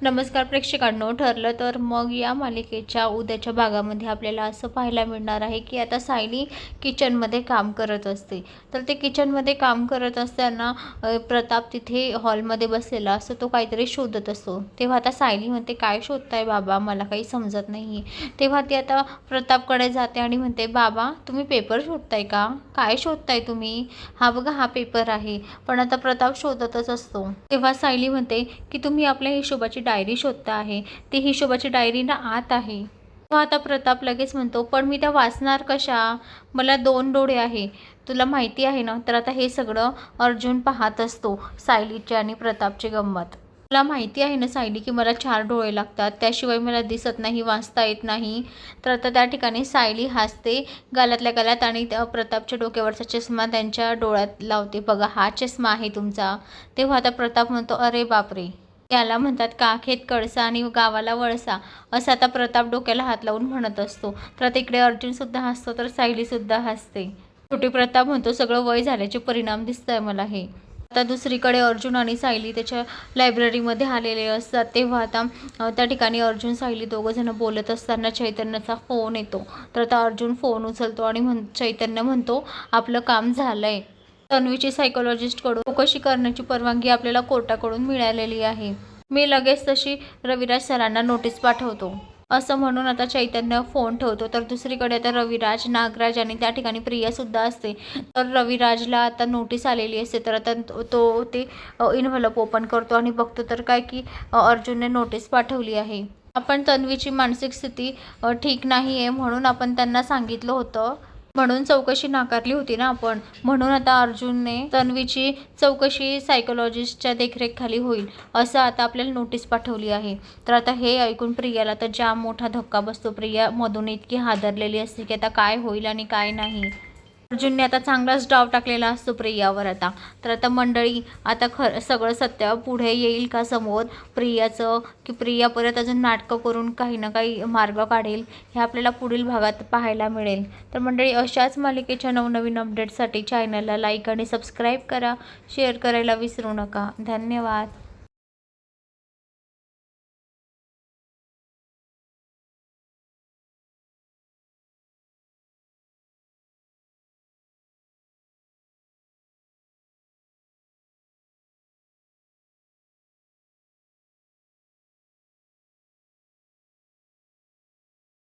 नमस्कार प्रेक्षकांनो ठरलं तर मग या मालिकेच्या उद्याच्या भागामध्ये आपल्याला असं पाहायला मिळणार आहे की आता सायली किचनमध्ये काम करत असते. तर ते किचनमध्ये काम करत असताना प्रताप तिथे हॉलमध्ये बसलेला असतो तो काहीतरी शोधत असतो. तेव्हा आता सायली म्हणते काय शोधताय बाबा? मला काही समजत नाही तेव्हा ती आता प्रतापकडे जाते आणि म्हणते बाबा तुम्ही पेपर शोधताय का? काय शोधताय तुम्ही? हा बघा हा पेपर आहे. पण आता प्रताप शोधतच असतो. तेव्हा सायली म्हणते की तुम्ही आपल्या हिशोबाची डायरी शोधता आहे ती हिशोबाची डायरी ना आत आहे. तेव्हा आता प्रताप लगेच म्हणतो पण मी त्या वाचणार कशा? मला दोन डोळे आहे. तुला माहिती आहे ना? तर आता हे सगळं अर्जुन पाहत असतो सायलीचे आणि प्रतापचे गंमत. तुला माहिती आहे ना सायली की मला चार डोळे लागतात. त्याशिवाय मला दिसत नाही वाचता येत नाही. तर आता त्या ठिकाणी सायली हसते गालातल्या गालात आणि त्या प्रतापच्या डोक्यावरचा चष्मा त्यांच्या डोळ्यात लावते. बघा हा चष्मा आहे तुमचा. तेव्हा आता प्रताप म्हणतो अरे बापरे. याला म्हणतात काखेत कळसा आणि गावाला वळसा असं आता प्रताप डोक्याला हात लावून म्हणत असतो. तर तिकडे अर्जुनसुद्धा हसतो तर सायलीसुद्धा हसते. छोटी प्रताप म्हणतो सगळं वय झाल्याचे परिणाम दिसत आहे मला हे. आता दुसरीकडे अर्जुन आणि सायली त्याच्या लायब्ररीमध्ये आलेले असतात. तेव्हा आता त्या ठिकाणी अर्जुन सायली दोघं जण बोलत असताना चैतन्याचा फोन येतो. तर आता अर्जुन फोन उचलतो आणि म्हण चैतन्य म्हणतो आपलं काम झालं आहे तन्वीची सायकोलॉजिस्टकडून चौकशी करण्याची परवानगी आपल्याला कोर्टाकडून मिळालेली आहे. मी लगेच तशी रविराज सरांना नोटीस पाठवतो. असं म्हणून आता चैतन्य फोन ठेवतो. तर दुसरीकडे आता रविराज नागराज आणि त्या ठिकाणी प्रियासुद्धा असते. तर रविराजला आता नोटीस आलेली असते. तर आता तो- ते इन्व्हलप ओपन करतो आणि बघतो तर काय की अर्जुनने नोटीस पाठवली आहे. आपण तन्वीची मानसिक स्थिती ठीक नाही आहे म्हणून आपण त्यांना सांगितलं होतं. म्हणून चौकशी नाकारली होती ना आपण. म्हणून आता अर्जुनने तन्वीची चौकशी सायकोलॉजिस्टच्या देखरेखखाली होईल असं आता आपल्याला नोटीस पाठवली आहे. तर आता हे ऐकून प्रियाला तर जाम मोठा धक्का बसतो. प्रिया मधून इतकी हादरलेली असते की आता काय होईल आणि काय नाही. अर्जुनने आता चांगलाच डाव टाकलेला असतो प्रियावर आता. तर आता मंडळी आता खरं सगळं सत्य पुढे येईल का समोर? प्रियाचं की प्रिया परत अजून नाटकं करून काही ना काही मार्ग काढेल हे आपल्याला पुढील भागात पाहायला मिळेल. तर मंडळी अशाच मालिकेच्या नवनवीन अपडेटसाठी चॅनलला लाईक आणि सबस्क्राईब करा. शेअर करायला विसरू नका. धन्यवाद.